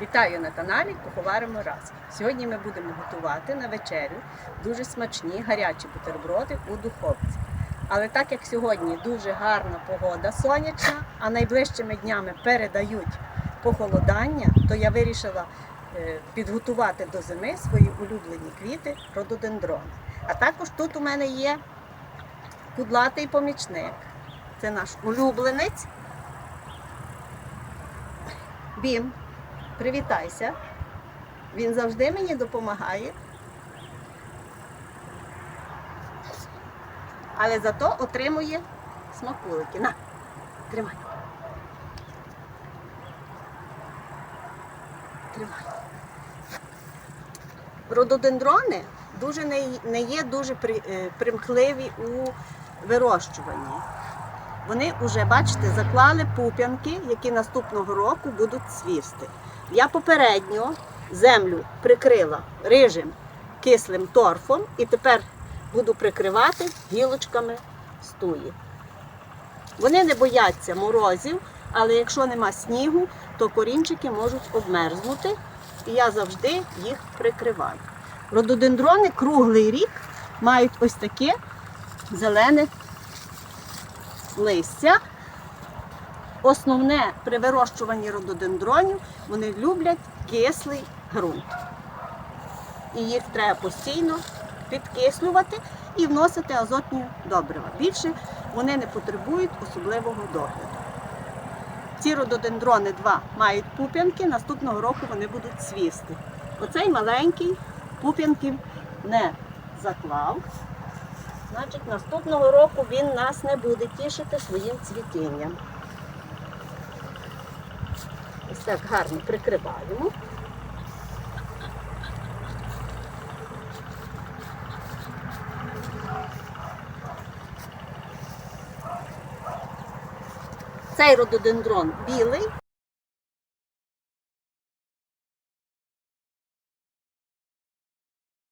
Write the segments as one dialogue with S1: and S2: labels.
S1: Вітаю на каналі Куховаримо разом. Сьогодні ми будемо готувати на вечерю дуже смачні гарячі бутерброди у духовці. Але так як сьогодні дуже гарна погода сонячна, а найближчими днями передають похолодання, то я вирішила е, підготувати до зими свої улюблені квіти рододендрони. А також тут у мене є кудлатий помічник. Це наш улюбленець. Бім, привітайся. Він завжди мені допомагає. Але зато отримує смакулики. На, тримай. Тримай. Рододендрони дуже не, є дуже е, примхливі у вирощуванні. Вони вже, бачите, заклали пуп'янки, які наступного року будуть цвісти. Я попередньо землю прикрила рижим кислим торфом і тепер буду прикривати гілочками стуї. Вони не бояться морозів, але якщо нема снігу, то корінчики можуть обмерзнути, і я завжди їх прикриваю. Рододендрони круглий рік мають ось таке зелене листя. Основне при вирощуванні рододендронів вони люблять кислий ґрунт. І їх треба постійно підкислювати і вносити азотні добрива. Більше вони не потребують особливого догляду. Ці рододендрони 2 мають пуп'янки, наступного року вони будуть цвісти. Оцей маленький пуп'янків не заклав. Значить, наступного року він нас не буде тішити своїм цвітінням. Ось так гарно прикриваємо. Цей рододендрон білий.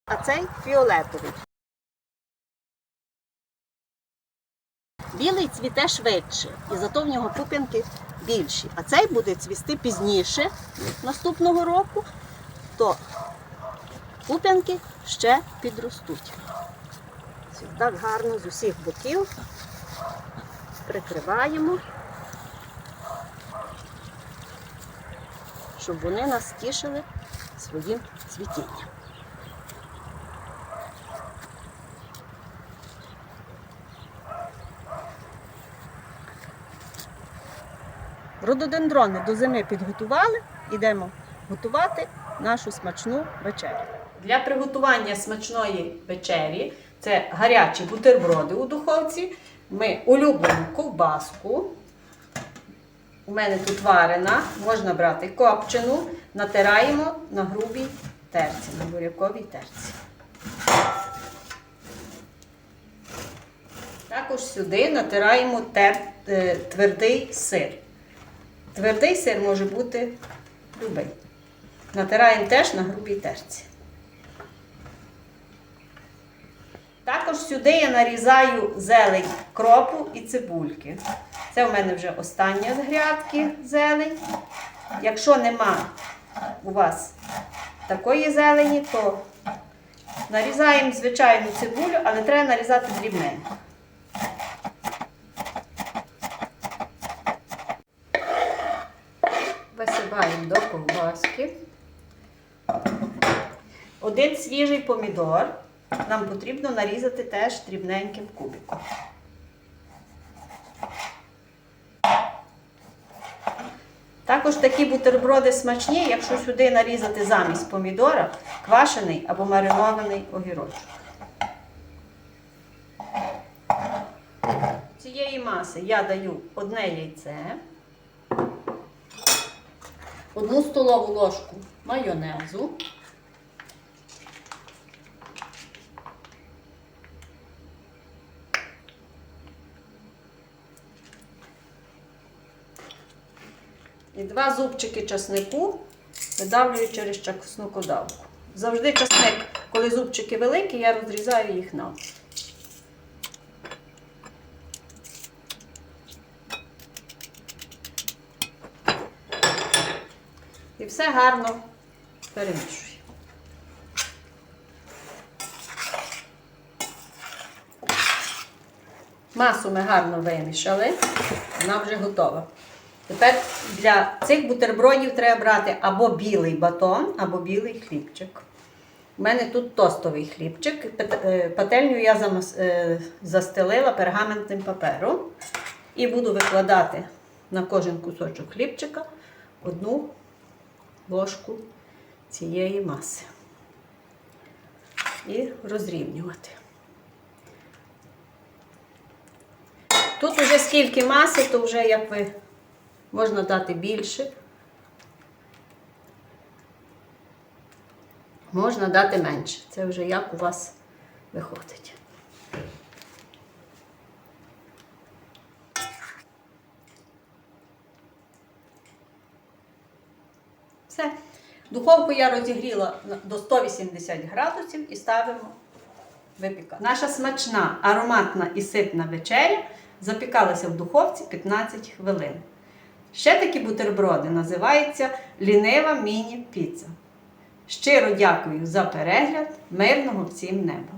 S1: А цей фіолетовий. Білий цвіте швидше, і зато в нього пуп'янки більші. А цей буде цвісти пізніше наступного року, то пуп'янки ще підростуть. Так гарно з усіх боків прикриваємо, щоб вони нас тішили своїм цвітінням. Рододендрони до зими підготували, йдемо готувати нашу смачну вечерю. Для приготування смачної вечері це гарячі бутерброди у духовці. Ми улюблену ковбаску. У мене тут варена, можна брати копчену, натираємо на грубій терці, на буряковій терці. Також сюди натираємо тер, е, твердий сир. Твердий сир може бути любий. Натираємо теж на грубій терці. Також сюди я нарізаю зелень кропу і цибульки. Це у мене вже остання з грядки зелень. Якщо нема у вас такої зелені, то нарізаємо звичайну цибулю, але треба нарізати дрібненько. Висипаємо до ковбаски. Один свіжий помідор нам потрібно нарізати теж дрібненьким кубиком. Також такі бутерброди смачні, якщо сюди нарізати замість помідора квашений або маринований огірочок. Цієї маси я даю одне яйце, одну столову ложку майонезу. І два зубчики часнику видавлюю через часнокодавку. Завжди часник, коли зубчики великі, я розрізаю їх на. І все гарно перемішую. Масу ми гарно вимішали, вона вже готова. Тепер для цих бутербродів треба брати або білий батон, або білий хлібчик. У мене тут тостовий хлібчик. Е, Пательню я е, застелила пергаментним папером і буду викладати на кожен кусочок хлібчика одну ложку цієї маси. І розрівнювати. Тут вже скільки маси, то вже як ви можна дати більше. Можна дати менше. Це вже як у вас виходить. Все. Духовку я розігріла до 180 градусів і ставимо випікати. Наша смачна, ароматна і ситна вечеря запікалася в духовці 15 хвилин. Ще такі бутерброди називаються лінива міні-піца. Щиро дякую за перегляд. Мирного всім неба!